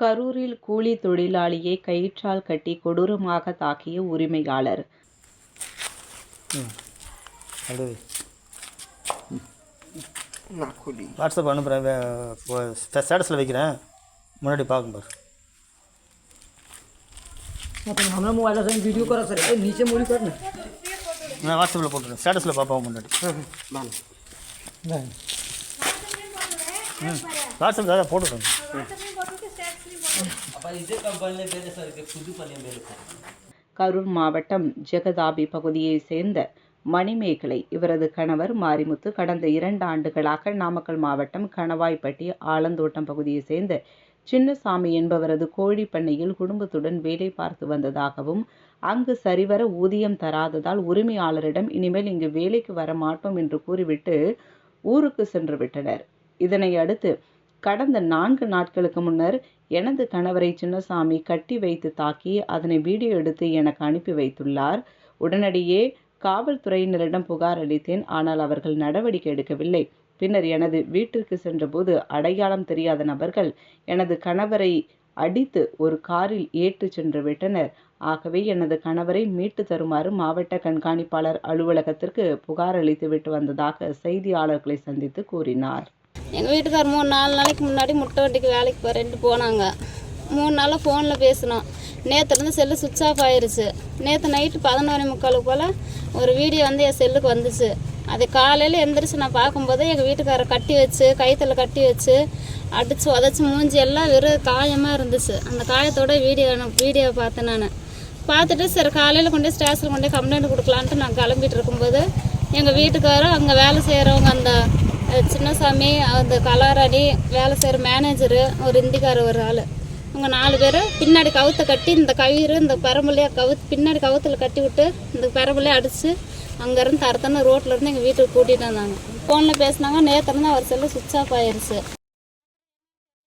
கரூரில் கூலி தொழிலாளியை கயிற்றால் கட்டி கொடூரமாக தாக்கிய உரிமையாளர். வாட்ஸ்அப் அனுப்புகிறேன் ஸ்டேட்டஸில் வைக்கிறேன். முன்னாடி பார்க்கும் பாரு. நம்மள மொபைலில் சார் வீடியோ கரா சார். ஏ நீச்சே நான் வாட்ஸ்அப்பில் போட்டுருக்கேன் ஸ்டேட்டஸில் பார்ப்போம் முன்னாடி. வாட்ஸ்அப் தாதா போட்டுருக்கேன் கரூர் மாவட்டம் ஜெகதாபி பகுதியை சேர்ந்த மணிமேகலை இவரது கணவர் மாரிமுத்து கடந்த இரண்டு ஆண்டுகளாக நாமக்கல் மாவட்டம் கணவாய்பட்டி ஆலந்தோட்டம் பகுதியை சேர்ந்த சின்னசாமி என்பவரது கோழி பண்ணையில் குடும்பத்துடன் வேலை பார்த்து வந்ததாகவும் அங்கு சரிவர ஊதியம் தராததால் உரிமையாளரிடம் இனிமேல் இங்கு வேலைக்கு வர மாட்டோம் என்று கூறிவிட்டு ஊருக்கு சென்று விட்டனர். இதனை அடுத்து கடந்த நான்கு நாட்களுக்கு முன்னர் எனது கணவரை சின்னசாமி கட்டி வைத்து தாக்கி அதனை வீடியோ எடுத்து எனக்கு அனுப்பி வைத்துள்ளார். உடனடியே காவல்துறையினரிடம் புகார் அளித்தேன். ஆனால் அவர்கள் நடவடிக்கை எடுக்கவில்லை. பின்னர் எனது வீட்டிற்கு சென்றபோது அடையாளம் தெரியாத நபர்கள் எனது கணவரை அடித்து ஒரு காரில் ஏற்று சென்று விட்டனர். ஆகவே எனது கணவரை மீட்டு தருமாறு மாவட்ட கண்காணிப்பாளர் அலுவலகத்திற்கு புகார் அளித்துவிட்டு வந்ததாக செய்தியாளர்களை சந்தித்து கூறினார். எங்கள் வீட்டுக்கார் மூணு நாலு நாளைக்கு முன்னாடி முட்டை வண்டிக்கு வேலைக்கு போகிறேன்ட்டு போனாங்க. மூணு நாளாக ஃபோனில் பேசினோம். நேற்றுலேருந்து செல்லு சுவிட்ச் ஆஃப் ஆயிருச்சு. நேற்று நைட்டு பதினோரு முக்காலுக்கு போல் ஒரு வீடியோ வந்து என் செல்லுக்கு வந்துச்சு. அது காலையில் எந்திரிச்சு நான் பார்க்கும்போது எங்கள் வீட்டுக்காரரை கட்டி வச்சு கைத்தில் கட்டி வச்சு அடித்து உதச்சி மூஞ்சி எல்லாம் வெறும் காயமாக இருந்துச்சு. அந்த காயத்தோட வீடியோ வீடியோவை பார்த்தேன் நான். பார்த்துட்டு சரி காலையில் கொண்டு ஸ்டேஷனில் கொண்டு கம்ப்ளைண்ட் கொடுக்கலான்ட்டு நான் கிளம்பிட்டு இருக்கும்போது எங்கள் வீட்டுக்காரரும் அங்கே வேலை செய்கிறவங்க அந்த சின்னசாமி அந்த கலாராணி வேலை செய்கிற மேனேஜரு ஒரு இந்திக்கார ஒரு ஆள். அவங்க நாலு பேர் பின்னாடி கவுத்தை கட்டி இந்த கயிறு இந்த பெரம்புலையாக கவுத்து பின்னாடி கவுத்தில் கட்டி விட்டு இந்த பெரம்புலையே அடித்து அங்கேருந்து தரத்தான ரோட்டில் இருந்து எங்கள் வீட்டுக்கு கூட்டிகிட்டு வந்தாங்க. ஃபோனில் பேசினாங்க நேற்றுலேருந்து அவர் செல்லு சுவிட்ச் ஆஃப் ஆயிருச்சு.